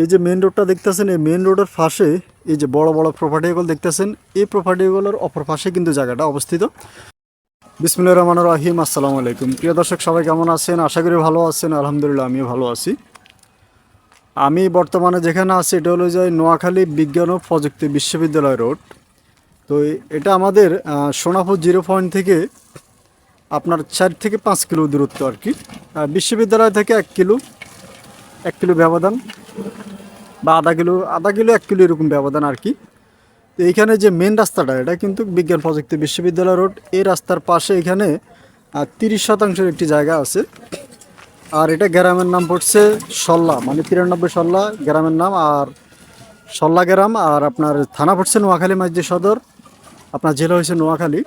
এই যে মেন রোডটা দেখতেছেন, এই মেন রোডের পাশে এই যে বড় বড় প্রপার্টিগুলো দেখতেছেন, এই প্রপার্টিগুলোর অপর পাশে কিন্তু জায়গাটা অবস্থিত। বিসমুল্লাহ রহমান রাহিম, আসসালামু আলাইকুম। প্রিয় দর্শক, সবাই কেমন আছেন? আশা করি ভালো আছেন, আলহামদুলিল্লাহ আমিও ভালো আছি। আমি বর্তমানে যেখানে আছি, এটা হলো যে নোয়াখালী বিজ্ঞান ও প্রযুক্তি বিশ্ববিদ্যালয় রোড। তো এটা আমাদের সোনাপুর জিরো পয়েন্ট থেকে আপনার চার থেকে পাঁচ কিলো দূরত্ব আর কি। বিশ্ববিদ্যালয় থেকে এক কিলো এক কিলো ব্যবধান। বা আধা কিলো আধা কিলো, এক কিলো এরকম ব্যবধান আর কি। তো এইখানে যে মেন রাস্তাটা, এটা কিন্তু বিজ্ঞান প্রযুক্তি বিশ্ববিদ্যালয় রোড। এই রাস্তার পাশে এখানে তিরিশ শতাংশের একটি জায়গা আছে। আর এটা গ্রামের নাম পড়ছে সল্লা মানে তিরানব্বই সল্লা গ্রামের নাম। আর সল্লা গ্রাম, আর আপনার থানা পড়ছে নোয়াখালী মাঝি সদর। আপনার জেলা হয়েছে নোয়াখালী।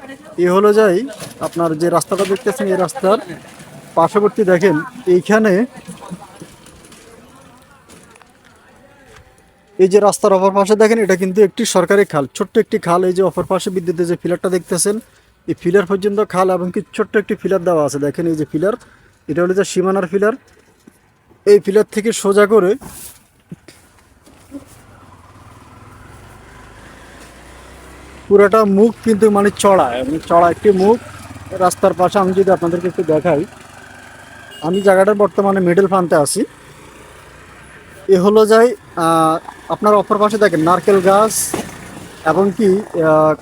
এ হলো যাই, আপনার যে রাস্তাটা দেখতেছেন, এই রাস্তার পার্শ্ববর্তী দেখেন, এইখানে এই যে রাস্তার অপর পাশে দেখেন, এটা কিন্তু একটি সরকারি খাল, ছোট্ট একটি খাল। এই যে অপর পাশে বিদ্যুতের যে ফিলারটা দেখতেছেন, এই ফিলার পর্যন্ত খাল এবং কি ছোট্ট একটি ফিলার দেওয়া আছে। দেখেন এই যে ফিলার, এটা হলো যে সীমানার ফিলার। এই ফিলার থেকে সোজা করে পুরোটা মুখ কিন্তু মানে চড়া এবং চড়া একটি মুখ। রাস্তার পাশে আমি যদি আপনাদেরকে একটু দেখাই, আমি জায়গাটার বর্তমানে মিডল প্রান্তে আছি। এ হলো যাই আপনার অপর পাশে দেখেন নারকেল গাছ এবং কি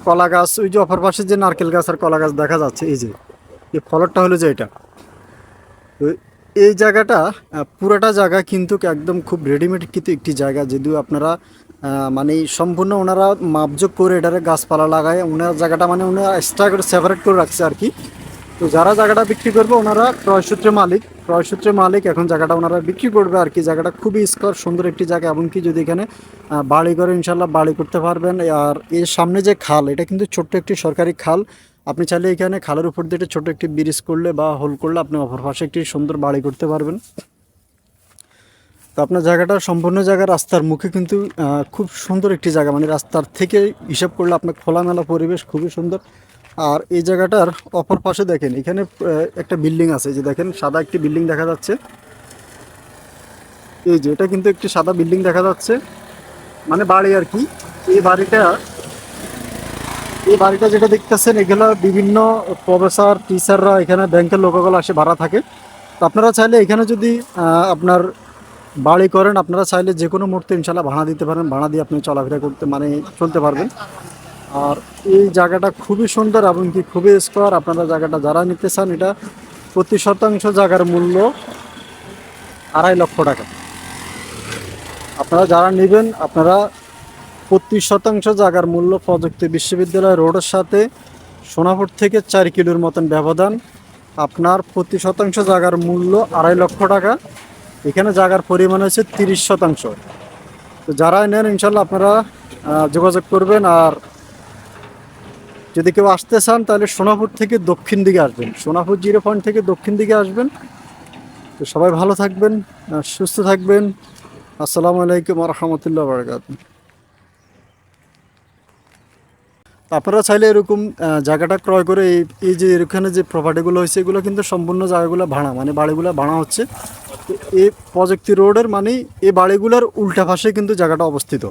কলা গাছ। ওই যে অপর পাশে যে নারকেল গাছ আর কলা গাছ দেখা যাচ্ছে, এই যে, এই ফলরটা হলো যে এটা। তো এই জায়গাটা পুরোটা জায়গা কিন্তু একদম খুব রেডিমেড কিন্তু একটি জায়গা। যদিও আপনারা মানে সম্পূর্ণ ওনারা মাপযোগ করে এটারে গাছপালা লাগায়, ওনার জায়গাটা মানে ওনারা এক্সট্রা করে সেপারেট করে রাখছে আর কি। তো যারা জায়গাটা বিক্রি করবে, ওনারা ক্রয়সূত্রে মালিক। ক্রয়সূত্রে মালিক, এখন জায়গাটা ওনারা বিক্রি করবে আর কি। জায়গাটা খুবই স্কোয়ার, সুন্দর একটি জায়গা। এমনকি যদি এখানে বাড়ি করে ইনশাল্লাহ বাড়ি করতে পারবেন। আর এর সামনে যে খাল, এটা কিন্তু ছোট্ট একটি সরকারি খাল। আপনি চাইলে এখানে খালের উপর দিয়ে ছোট একটি ব্রিজ করলে বা হোল করলে আপনি অপর পাশে একটি সুন্দর বাড়ি করতে পারবেন। তো আপনার জায়গাটা সম্পূর্ণ জায়গা রাস্তার মুখে কিন্তু খুব সুন্দর একটি জায়গা। মানে রাস্তার থেকে হিসাব করলে আপনার খোলামেলা পরিবেশ খুবই সুন্দর। আর এই জায়গাটার অপর পাশে দেখেন, এখানে একটা বিল্ডিং আছে যে দেখেন, সাদা একটি বিল্ডিং দেখা যাচ্ছে। এই যে, এটা কিন্তু একটি সাদা বিল্ডিং দেখা যাচ্ছে। মানে বাড়ি আর কি। এই বাড়িটা এই বাড়িটা যেটা দেখতেছেন, এগুলো বিভিন্ন প্রফেসর, টিচাররা এখানে ব্যাংকের লোকগুলো আসে, ভাড়া থাকে। তো আপনারা চাইলে এখানে যদি আপনার বাড়ি করেন, আপনারা চাইলে যে কোনো মুহূর্তে ইনশাল্লাহ ভাড়া দিতে পারেন। ভাড়া দিয়ে আপনি চলাফেরা করতে মানে চলতে পারবেন। আর এই জায়গাটা খুবই সুন্দর এবং কি খুবই স্কোয়ার আপনারা জায়গাটা যারা নিতে চান, এটা প্রতি শতাংশ জায়গার মূল্য আড়াই লক্ষ টাকা। আপনারা যারা নেবেন, আপনারা প্রতি শতাংশ জায়গার মূল্য প্রযুক্তি বিশ্ববিদ্যালয় রোডের সাথে সোনাপুর থেকে চার কিলোর মতন ব্যবধান। আপনার প্রতি শতাংশ জায়গার মূল্য আড়াই লক্ষ টাকা। এখানে জায়গার পরিমাণ হচ্ছে তিরিশ শতাংশ। তো যারা নেন, ইনশাল্লাহ আপনারা যোগাযোগ করবেন আর যদি কেউ আসতে চান, তাহলে সোনাপুর থেকে দক্ষিণ দিকে আসবেন। সোনাপুর জিরো পয়েন্ট থেকে দক্ষিণ দিকে আসবেন। তো সবাই ভালো থাকবেন সুস্থ থাকবেন। আসসালামু আলাইকুম রহমতুল্লাহ বারকাত। আপনারা চাইলে এরকম জায়গাটা ক্রয় করে এই এই যে এখানে যে প্রপার্টিগুলো হয়েছে, এগুলো কিন্তু সম্পূর্ণ জায়গাগুলো ভাড়া মানে বাড়িগুলো ভাড়া হচ্ছে। এই প্রযুক্তি রোডের মানে এই বাড়িগুলোর উল্টা পাশে কিন্তু জায়গাটা অবস্থিত।